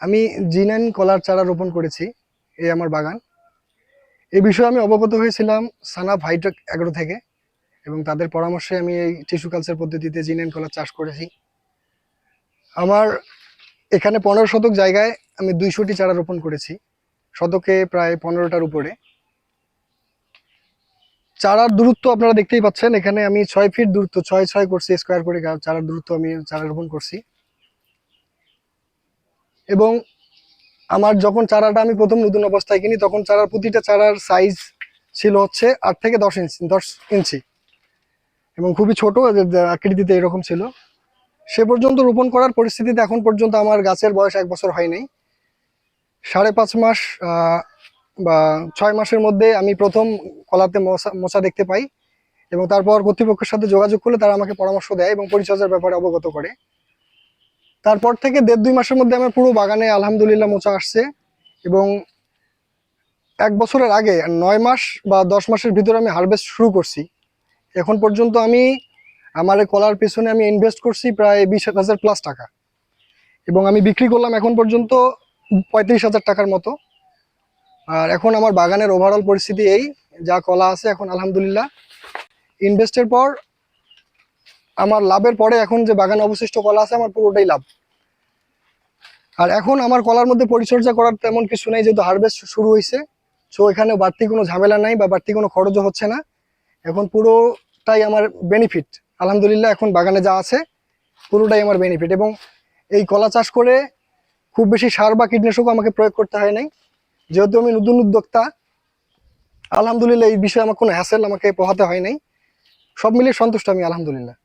আমি জিনান কলার চারা রোপণ করেছি এই আমার বাগান। এই বিষয়ে আমি অবগত হয়েছিলাম সানা ভাইটেক এগারো থেকে এবং তাদের পরামর্শে আমি এই টিস্যু কালচার পদ্ধতিতে জিনান কলার চাষ করেছি। আমার এখানে পনেরো শতক জায়গায় আমি দুইশোটি চারা রোপণ করেছি, শতকে প্রায় পনেরোটার উপরে। চারার দূরত্ব আপনারা দেখতেই পাচ্ছেন, এখানে আমি ছয় ফিট দূরত্ব, ছয় ছয় করছি, স্কোয়ার করে চারার দূরত্ব আমি চারা রোপণ করছি। এবং আমার যখন চারাটা আমি প্রথম নতুন অবস্থায় কিনি, তখন চারার প্রতিটা চারার সাইজ ছিল হচ্ছে আট থেকে দশ ইঞ্চি দশ ইঞ্চি এবং খুবই ছোট আকৃতিতে এরকম ছিল। সে পর্যন্ত রোপণ করার পরিস্থিতিতে এখন পর্যন্ত আমার গাছের বয়স এক বছর হয় নাই। সাড়ে পাঁচ মাস বা ছয় মাসের মধ্যে আমি প্রথম কলাতে মশা মশা দেখতে পাই এবং তারপর কর্তৃপক্ষের সাথে যোগাযোগ করলে তারা আমাকে পরামর্শ দেয় এবং পরিচর্যার ব্যাপারে অবগত করে। তারপর থেকে দেড় দুই মাসের মধ্যে আমার পুরো বাগানে আলহামদুলিল্লাহ মোচা আসছে এবং এক বছরের আগে, নয় মাস বা দশ মাসের ভিতরে আমি হারভেস্ট শুরু করছি। এখন পর্যন্ত আমি আমার কলার পেছনে আমি ইনভেস্ট করছি প্রায় বিশ হাজার প্লাস টাকা। এবং আমি বিক্রি করলাম এখন পর্যন্ত পঁয়ত্রিশ হাজার টাকার মতো। আর এখন আমার বাগানের ওভারঅল পরিস্থিতি এই, যা কলা আছে এখন আলহামদুলিল্লাহ। ইনভেস্টের পর আমার লাভের পরে এখন যে বাগানে অবশিষ্ট কলা আছে, আমার পুরোটাই লাভ। আর এখন আমার কলার মধ্যে পরিচর্যা করার তেমন কিছু নেই, যেহেতু হারভেস্ট শুরু হয়েছে সো এখানে বাড়তি কোনো ঝামেলা নাই বা বাড়তি কোনো খরচও হচ্ছে না। এখন পুরোটাই আমার বেনিফিট আলহামদুলিল্লাহ, এখন বাগানে যা আছে, পুরোটাই আমার বেনিফিট এবং এই কলা চাষ করে খুব বেশি সার বা কীটনাশকও আমাকে প্রয়োগ করতে হয় নাই। যেহেতু আমি নতুন উদ্যোক্তা, আলহামদুলিল্লাহ এই বিষয়ে আমার কোনো হ্যাসেল আমাকে পোহাতে হয় নাই। সব মিলিয়ে সন্তুষ্ট আমি, আলহামদুলিল্লাহ।